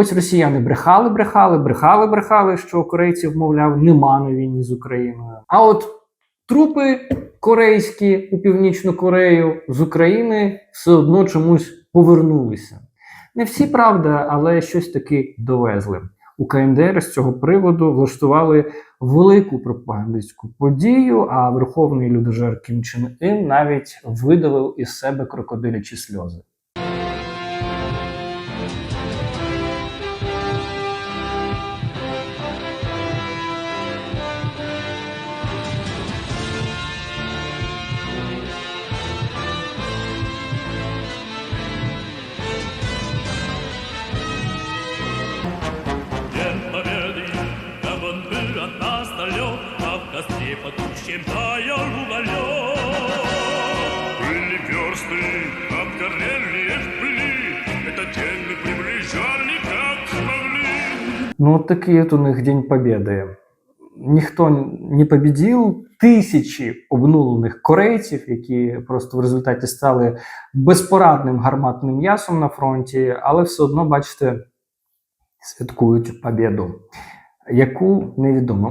Ось росіяни брехали, брехали, брехали, брехали, що корейців, мовляв, нема на війні з Україною. А от трупи корейські у Північну Корею з України все одно чомусь повернулися. Не всі правда, але щось таки довезли. У КНДР з цього приводу влаштували велику пропагандистську подію, а верховний людожер Кім Чен Ін навіть видавив із себе крокодилячі сльози. А в костре потухшем таял уголек. Были версты, обгорели в пыли, Этот день мы приближали, как могли. Ну, от такий от у них День Побєди. Ніхто не побідів. Тисячі обнулених корейців, які просто в результаті стали безпорадним гарматним м'ясом на фронті, але все одно, бачите, святкують побєду, яку невідомо.